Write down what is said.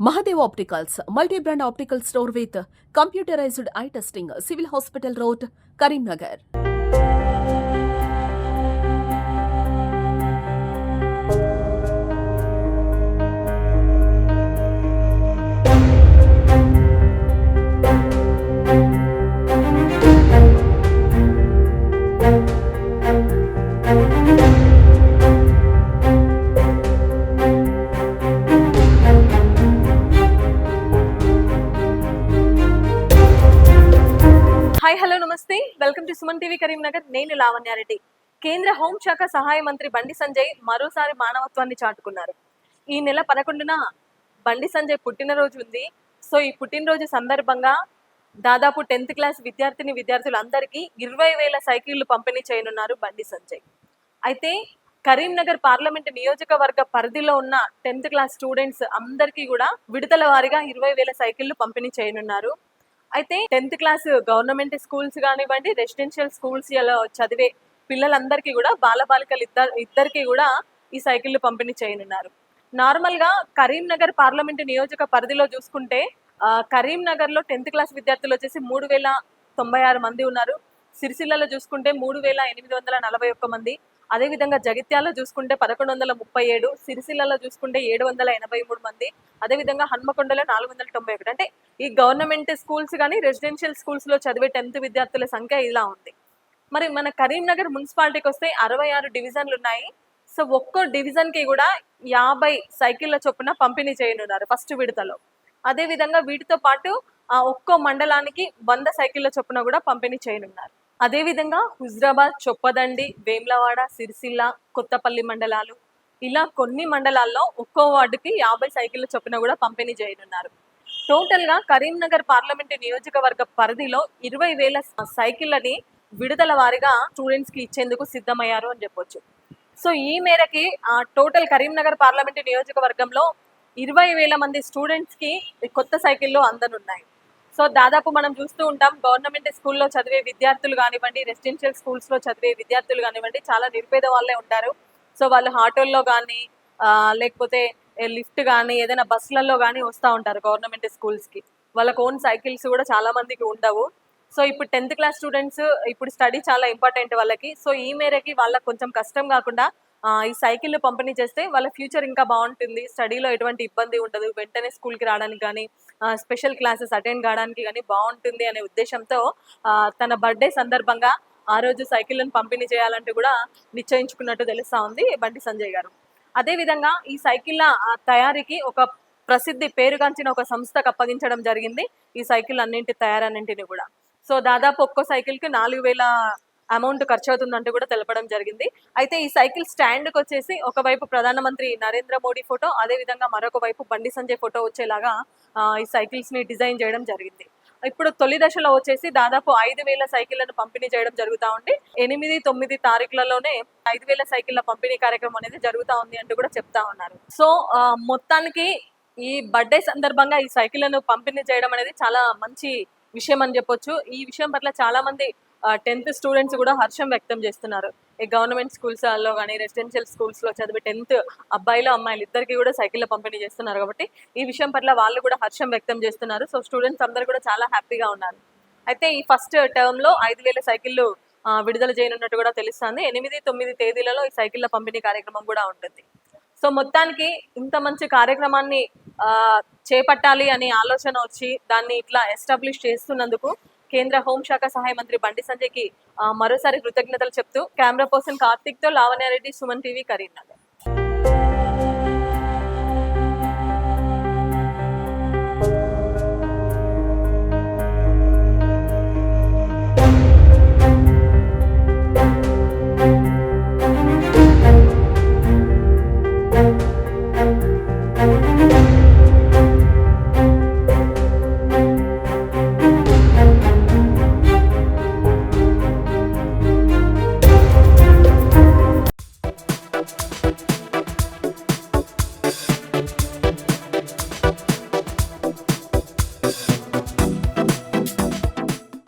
Mahadev opticals multi brand optical store with computerized eye testing civil hospital road Karimnagar Nagar welcome to Suman TV Karimnagar నేను లావణ్యారెడ్డి కేంద్ర హోంశాఖ సహాయ మంత్రి బండి సంజయ్ మరోసారి మానవత్వాన్ని చాటుకున్నారు. ఈ నెల పదకొండున బండి సంజయ్ పుట్టినరోజు ఉంది. సో ఈ పుట్టినరోజు సందర్భంగా దాదాపు టెన్త్ క్లాస్ విద్యార్థిని విద్యార్థులందరికీ ఇరవై వేల సైకిళ్ళు పంపిణీ చేయనున్నారు బండి సంజయ్. అయితే కరీంనగర్ పార్లమెంట్ నియోజకవర్గ పరిధిలో ఉన్న టెన్త్ క్లాస్ స్టూడెంట్స్ అందరికీ కూడా విడుదల వారీగా ఇరవై వేల సైకిళ్ళు పంపిణీ చేయనున్నారు. అయితే టెన్త్ క్లాస్ గవర్నమెంట్ స్కూల్స్ కానివ్వండి రెసిడెన్షియల్ స్కూల్స్లో చదివే పిల్లలందరికీ కూడా బాలబాలికలు ఇద్దరు ఇద్దరికి కూడా ఈ సైకిళ్ళు పంపిణీ చేయనున్నారు. నార్మల్గా కరీంనగర్ పార్లమెంట్ నియోజక పరిధిలో చూసుకుంటే కరీంనగర్లో కరీంనగర్లో టెన్త్ క్లాస్ విద్యార్థులు వచ్చేసి మూడు వేల తొంభై ఆరు మంది ఉన్నారు. సిరిసిల్లలో చూసుకుంటే మూడు వేల ఎనిమిది వందల నలభై ఒక్క మంది. అదేవిధంగా జగిత్యాల చూసుకుంటే పదకొండు వందల ముప్పై ఏడు సిరిసిల్లలో చూసుకుంటే ఏడు వందల ఎనభై మూడు మంది అదేవిధంగా హన్మకొండలో నాలుగు వందల తొంభై ఒకటి అంటే ఈ గవర్నమెంట్ స్కూల్స్ కానీ రెసిడెన్షియల్ స్కూల్స్లో చదివే టెన్త్ విద్యార్థుల సంఖ్య ఇలా ఉంది. మరి మన కరీంనగర్ మున్సిపాలిటీకి వస్తే అరవై ఆరు డివిజన్లు ఉన్నాయి సో ఒక్కో డివిజన్కి కూడా యాభై సైకిళ్ళ చొప్పున పంపిణీ చేయనున్నారు ఫస్ట్ విడతలో. అదే విధంగా వీటితో పాటు ఆ ఒక్కో మండలానికి వంద సైకిళ్ళ చొప్పున కూడా పంపిణీ చేయనున్నారు. అదేవిధంగా హుజరాబాద్ చొప్పదండి వేమ్లవాడ సిరిసిల్ల కొత్తపల్లి మండలాలు ఇలా కొన్ని మండలాల్లో ఒక్కో వార్డుకి యాభై సైకిళ్ళ చొప్పున కూడా పంపిణీ చేయనున్నారు. టోటల్గా కరీంనగర్ పార్లమెంట్ నియోజకవర్గ పరిధిలో ఇరవై వేల సైకిళ్ళని విడుదల వారిగా స్టూడెంట్స్కి ఇచ్చేందుకు సిద్ధమయ్యారు అని చెప్పొచ్చు. సో ఈ మేరకి ఆ, టోటల్ కరీంనగర్ పార్లమెంట్ నియోజకవర్గంలో ఇరవై వేల మంది స్టూడెంట్స్కి కొత్త సైకిళ్ళు అందనున్నాయి. సో దాదాపు మనం చూస్తూ ఉంటాం గవర్నమెంట్ స్కూల్లో చదివే విద్యార్థులు కానివ్వండి రెసిడెన్షియల్ స్కూల్స్లో చదివే విద్యార్థులు కానివ్వండి చాలా నిరుపేద వాళ్ళే ఉంటారు. సో వాళ్ళు ఆటోల్లో కానీ లేకపోతే లిఫ్ట్ కానీ ఏదైనా బస్సులలో కానీ వస్తూ ఉంటారు గవర్నమెంట్ స్కూల్స్కి వాళ్ళకి ఓన్ సైకిల్స్ కూడా చాలా మందికి ఉండవు. సో ఇప్పుడు టెన్త్ క్లాస్ స్టూడెంట్స్ ఇప్పుడు స్టడీ చాలా ఇంపార్టెంట్ వాళ్ళకి. సో ఈ మేరకి వాళ్ళకి కొంచెం కష్టం కాకుండా ఈ సైకిల్ పంపిణీ చేస్తే వాళ్ళ ఫ్యూచర్ ఇంకా బాగుంటుంది. స్టడీలో ఎటువంటి ఇబ్బంది ఉండదు. వెంటనే స్కూల్కి రావడానికి కానీ స్పెషల్ క్లాసెస్ అటెండ్ కావడానికి కానీ బాగుంటుంది అనే ఉద్దేశంతో తన బర్త్డే సందర్భంగా ఆ రోజు సైకిళ్ళను పంపిణీ చేయాలంటూ కూడా నిశ్చయించుకున్నట్టు తెలుస్తా ఉంది బండి సంజయ్ గారు. అదేవిధంగా ఈ సైకిళ్ళ ఆ, తయారీకి ఒక ప్రసిద్ధి పేరుగాంచిన ఒక సంస్థకు అప్పగించడం జరిగింది. ఈ సైకిల్ అన్నింటి తయారన్నింటిని కూడా. సో దాదాపు ఒక్కో సైకిల్కి నాలుగు వేల అమౌంట్ ఖర్చు అవుతుందంటూ కూడా తెలపడం జరిగింది. అయితే ఈ సైకిల్ స్టాండ్కి వచ్చేసి ఒకవైపు ప్రధానమంత్రి నరేంద్ర మోడీ ఫోటో అదేవిధంగా మరొక వైపు బండి సంజయ్ ఫోటో వచ్చేలాగా ఈ సైకిల్స్ని డిజైన్ చేయడం జరిగింది. ఇప్పుడు తొలి దశలో వచ్చేసి దాదాపు ఐదు వేల సైకిళ్ళను పంపిణీ చేయడం జరుగుతా ఉంది. ఎనిమిది తొమ్మిది తారీఖులలోనే ఐదు వేల సైకిళ్ళ పంపిణీ కార్యక్రమం అనేది జరుగుతా ఉంది అంటూ కూడా చెప్తా ఉన్నారు. సో మొత్తానికి ఈ బర్త్డే సందర్భంగా ఈ సైకిళ్ళను పంపిణీ చేయడం అనేది చాలా మంచి విషయం అని చెప్పొచ్చు. ఈ విషయం పట్ల చాలా మంది టెన్త్ స్టూడెంట్స్ కూడా హర్షం వ్యక్తం చేస్తున్నారు. ఈ గవర్నమెంట్ స్కూల్స్లో కానీ రెసిడెన్షియల్ స్కూల్స్లో చదివే టెన్త్ అబ్బాయిలు అమ్మాయిలు ఇద్దరికి కూడా సైకిళ్ళ పంపిణీ చేస్తున్నారు కాబట్టి ఈ విషయం పట్ల వాళ్ళు కూడా హర్షం వ్యక్తం చేస్తున్నారు. సో స్టూడెంట్స్ అందరూ కూడా చాలా హ్యాపీగా ఉన్నారు. అయితే ఈ ఫస్ట్ టర్మ్లో ఐదు వేల సైకిళ్ళు విడుదల చేయనున్నట్టు కూడా తెలుస్తుంది. ఎనిమిది తొమ్మిది తేదీలలో ఈ సైకిళ్ళ పంపిణీ కార్యక్రమం కూడా ఉంటుంది. సో మొత్తానికి ఇంత మంచి కార్యక్రమాన్ని చేపట్టాలి అనే ఆలోచన వచ్చి దాన్ని ఇట్లా ఎస్టాబ్లిష్ చేస్తున్నందుకు కేంద్ర హోంశాఖ సహాయ మంత్రి బండి సంజయ్కి మరోసారి కృతజ్ఞతలు చెప్తూ కెమెరా పర్సన్ కార్తిక్తో లావణ్యారెడ్డి సుమన్ టీవీ కరీంనగర్.